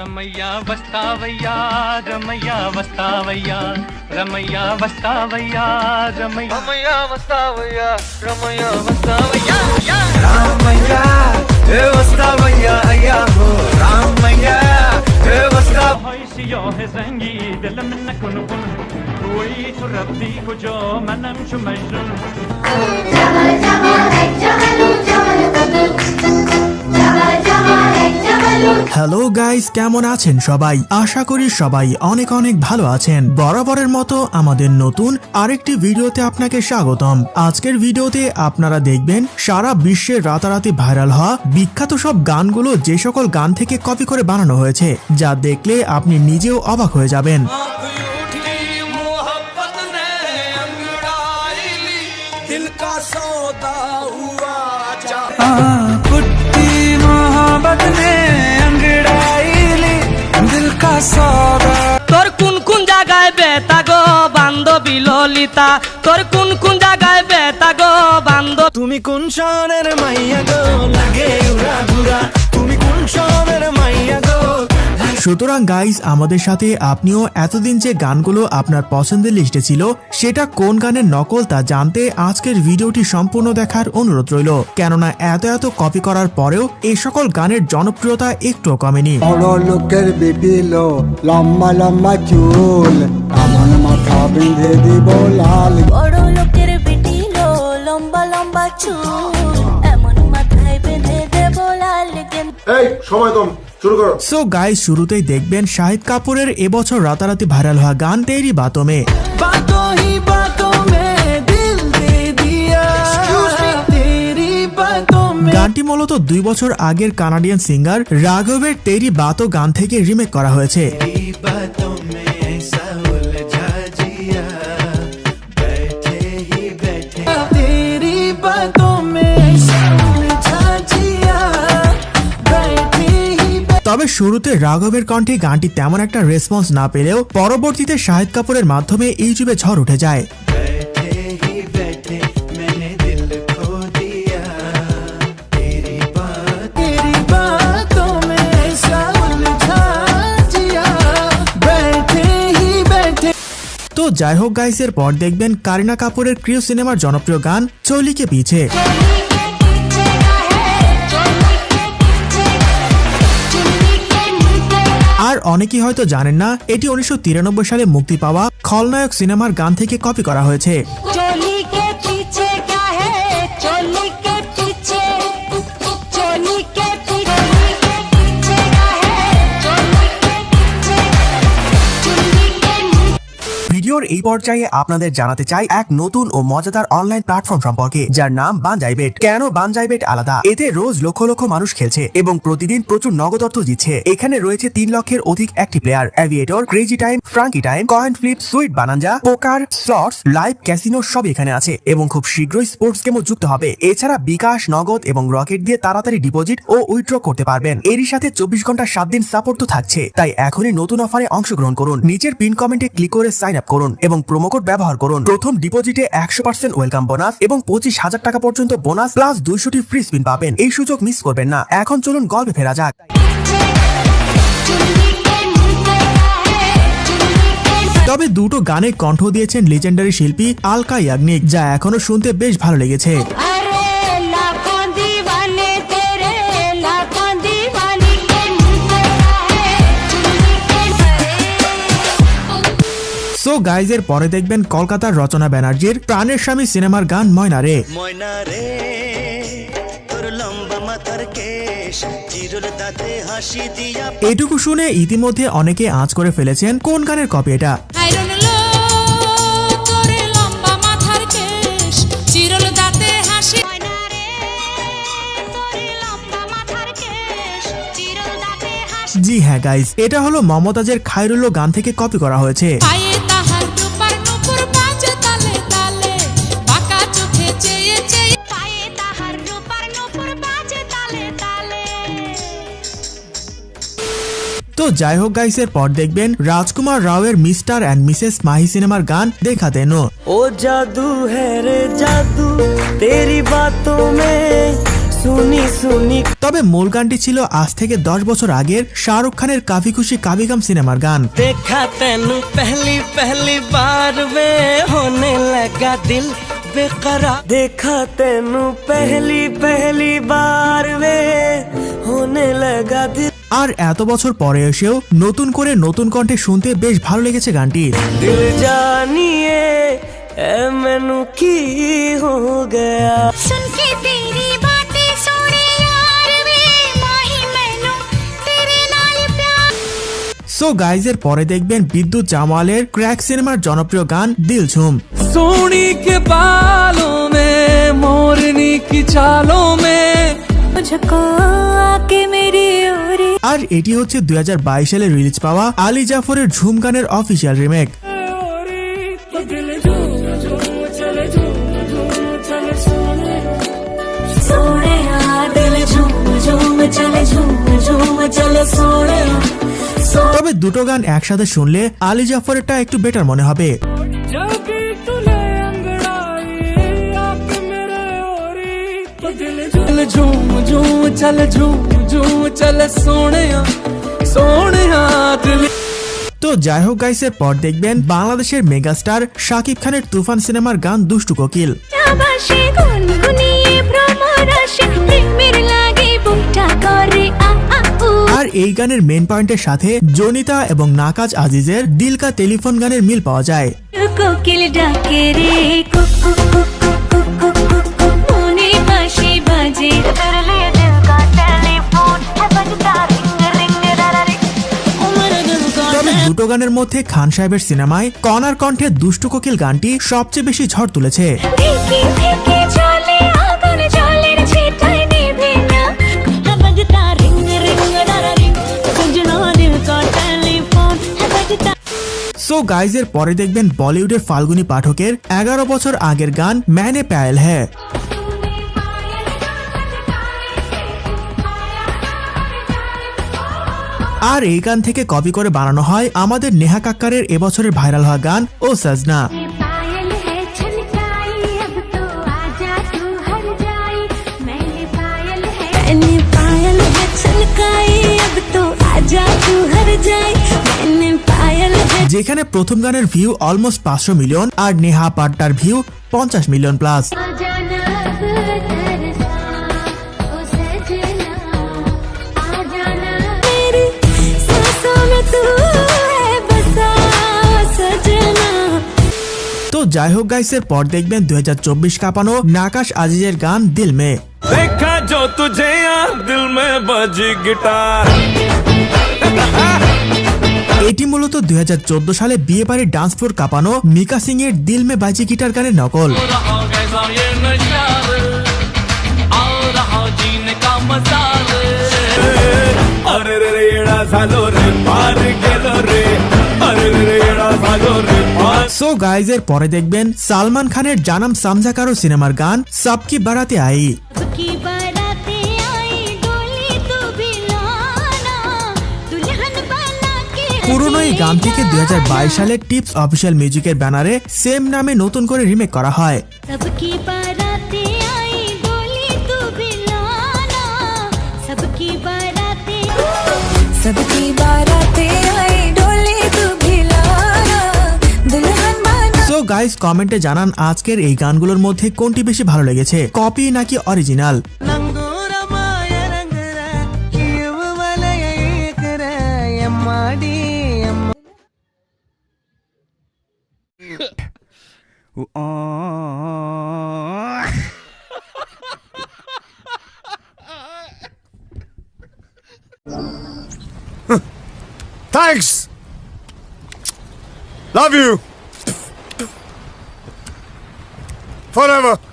रमैया बस्तावैया रमैया बस्तावैया रमैया बस्तावैया रमैया। रमैया बस्तावैया रमैया वस्तावैया रामैया हे बस्तावैया अया हो। रामैया हे वस्ता होइसियो हे संगी दिल में न कोई तो रब्दी को जो मनम छु मजनून হ্যালো গাইস কেমন আছেন সবাই আশা করি সবাই অনেক অনেক ভালো আছেন বরাবরের মতো আমাদের নতুন আরেকটি ভিডিওতে আপনাকে স্বাগতম আজকের ভিডিওতে আপনারা দেখবেন সারা বিশ্বে রাতারাতি ভাইরাল হওয়া বিখ্যাত সব গানগুলো যে সকল গান থেকে কপি করে বানানো হয়েছে যা দেখলে আপনি নিজেও অবাক হয়ে যাবেন दिल का सौदा हुआ पुट्टी मोहब्बत ने তোর কোন কোন জায়গায় বেতা গো বান্ধবী ললিতা? তোর কোন কোন জায়গায় বেতা গো বান্ধব? তুমি কোন শহরের মাইয়া গো? লাগে উড়া ঘুরা তুমি কোন শহরের সুতরাং গাইস আমাদের সাথে আপনিও এতদিন যে গানগুলো আপনার পছন্দের লিস্টে ছিল সেটা কোন গানের নকল তা জানতে আজকের ভিডিওটি সম্পূর্ণ দেখার অনুরোধ রইল। কেননা এত এত কপি করার পরেও এই সকল গানের জনপ্রিয়তা একটুও কমেনি। বড় লোকের বিপিল লম্বা লম্বা চুল আমার মাথা বেঁধে দিব লাল। বড় লোকের বেটিলো লম্বা লম্বা চুল। এই সময় কম শুরু করো। সো গাই শুরুতেই দেখবেন শাহিদ কাপুরের এবছর রাতারাতি ভাইরাল হওয়া গান তেরি বাতমে। গানটি মূলত দুই বছর আগের কানাডিয়ান সিঙ্গার রাঘবের তেরি বাতো গান থেকে রিমেক করা হয়েছে। তবে শুরুতে রাঘবের কণ্ঠে গানটি তেমন একটা রেসপন্স না পেলেও পরবর্তীতে শাহিদ কাপুরের মাধ্যমে ইউটিউবে ঝড় উঠে যায়। তো যাই হোক গাইসের পর দেখবেন কারিনা কাপুরের ক্রিয় সিনেমার জনপ্রিয় গান চলিকে পিছে। আর অনেকেই হয়তো জানেন না, এটি উনিশশো তিরানব্বই সালে মুক্তি পাওয়া খলনায়ক সিনেমার গান থেকে কপি করা হয়েছে। এই পর্যায়ে আপনাদের জানাতে চাই এক নতুন ও মজাদার অনলাইন প্ল্যাটফর্ম সম্পর্কে, যার নাম বানজাইবেট কেন বানজাইবেট আলাদা? এতে রোজ লক্ষ লক্ষ মানুষ খেলছে এবং প্রতিদিন প্রচুর নগদ অর্থ জিতছে এখানে রয়েছে তিন লক্ষের অধিক active player aviator crazy time Frankie time coin flip sweet bonanza poker slots live casino সব এখানে আছে এবং খুব শীঘ্রই স্পোর্টস গেমও যুক্ত হবে। এছাড়া বিকাশ, নগদ এবং রকেট দিয়ে তাড়াতাড়ি ডিপোজিট ও উইথড্র করতে পারবেন। এরই সাথে চব্বিশ ঘণ্টা সাত দিন সাপোর্ট তো থাকছে। তাই এখনই নতুন অফারে অংশগ্রহণ করুন। নিচের পিন কমেন্টে ক্লিক করে সাইন আপ করুন। এবং প্রোমো কোড ব্যবহার করুন। প্রথম ডিপোজিটে একশো পার্সেন্ট ওয়েলকাম বোনাস এবং পঁচিশ হাজার টাকা পর্যন্ত বোনাস প্লাস দুইশোটি ফ্রি স্পিন পাবেন। এই সুযোগ মিস করবেন না। এখন চলুন গল্পে ফেরা যাক। তবে দুটো গানে কণ্ঠ দিয়েছেন লেজেন্ডারি শিল্পী আলকা ইয়াগনিক, যা এখনও শুনতে বেশ ভালো লেগেছে। সো গাইজের পরে দেখবেন কলকাতার রচনা ব্যানার্জির প্রাণের স্বামী সিনেমার গান ময়না রে ময়না রে তোর লম্বা মাথার কেশ চিরল দাঁতে হাসি দিয়া এটুকু শুনে ইতিমধ্যে অনেকে আঁচ করে ফেলেছেন কোন গানের কপি এটা? আইরন লো তোরে লম্বা মাথার কেশ চিরল দাঁতে হাসি ময়না রে তোরে লম্বা মাথার কেশ চিরল দাঁতে হাসি জি হ্যাঁ গাইজ এটা হলো মমতাজের খায়রুল্লো গান থেকে কপি করা হয়েছে। যাই হোক গাইস এর পর দেখবেন রাজকুমার রাও এর মিস্টার অ্যান্ড মিসেস মাহি সিনেমার গান দেখা দেন ও জাদু হ্যারে জাদু তেরি বাতো মে তবে মূল গানটি ছিল আজ থেকে দশ বছর আগের শাহরুখ খানের কাফি খুশি কাফি গাম সিনেমার গান। দেখা তেনু পহলি পহলি বার মে হোনে লাগা দিল বেকারা। দেখা তেনু পহলি পহলি বার মে হোনে লাগা দিল আর এত বছর পরে এসেও নতুন করে নতুন কণ্ঠে শুনতে বেশ ভালো লেগেছে গানটি জানিয়ে কি এর সো গাইজের পরে দেখবেন বিদ্যুৎ জামালের ক্র্যাক সিনেমার জনপ্রিয় গান দিল ঝুম সোনি পালো মে মোরনি কি চালো মে আর এটি হচ্ছে দুই হাজার বাইশ সালে রিলিজ পাওয়া আলী জাফরের ঝুম গানের অফিসিয়াল রিমেক। তবে দুটো গান একসাথে শুনলে আলী জাফরেরটা একটু বেটার মনে হবে। दिल झूम झूम चल झूम झूम चल सोने सोने दिल তো যাই হোক গাইসের পর দেখবেন বাংলাদেশের মেগাস্টার শাকিব খানের তুফান সিনেমার গান দুষ্টু কোকিল চাবাসে গুনগুনিয়ে ভ্রমরাসে প্রেমের লাগে বুকটা করে আ আ উ আর এই গানের মেন পয়েন্টের সাথে জনিতা এবং নাকাজ আজিজের দিলকা টেলিফোন গানের মিল পাওয়া যায় কোকিল ডাকে রে বাঁশি বাজে तेरे लिए दिल का टेलीफोन है बजता रिंग रिंग रा रे ओ मेरे दिल का তবে দুটো গানের মধ্যে খান সাহেবের সিনেমায় কনার কণ্ঠে দুষ্টু কোকিল গানটি সবচেয়ে বেশি ঝড় তুলেছে ফিকে ফিকে চলে আগুন জলের ছিটায় নিভে না बजता रिंग रिंग रा रा रिंग सजना दिल का टेलीफोन है बजता সো গাইজের পরে দেখবেন বলিউডের ফাল্গুনী পাঠকের এগারো বছর আগের গান ম্যানে প্যায়েল হ্যাঁ আর এই গান থেকে কপি করে বানানো হয় আমাদের নেহা কাক্কারের এবছরের ভাইরাল হওয়া গান ও সাজনা। যেখানে প্রথম গানের ভিউ অলমোস্ট পাঁচশো মিলিয়ন আর নেহা পাড্ডার ভিউ পঞ্চাশ মিলিয়ন প্লাস যাই হোক গাইস এর পর দেখবেন দুই হাজার চব্বিশ কাঁপানো নাকাশ আজিজের গান দিল মে। দেখা যো তুঝে দিল মে বাজি গিটার। এটি মূলত দুই হাজার চোদ্দ সালে বিয়ে বাড়ির ডান্স ফ্লোর কাঁপানো মিকা সিং এর দিল মে বাজি গিটার গানের নকল। আরে রে রে এড়া সালো রে পার গেল রে। আরে রে রে এড়া সালো রে। সো গাইজ এর পরে দেখবেন সালমান খানের জানাম সামজাকারো সিনেমার গান সাবকি বাড়াতে আই। পুরনো এই গানটিকে দু হাজার বাইশ সালে টিপস অফিসিয়াল মিউজিকের ব্যানারে সেম নামে নতুন করে রিমেক করা হয়। সবকি গাইস কমেন্টে জানান আজকের এই গানগুলোর মধ্যে কোনটি বেশি ভালো লেগেছে কপি নাকি original Thanks! Love you! Paravot.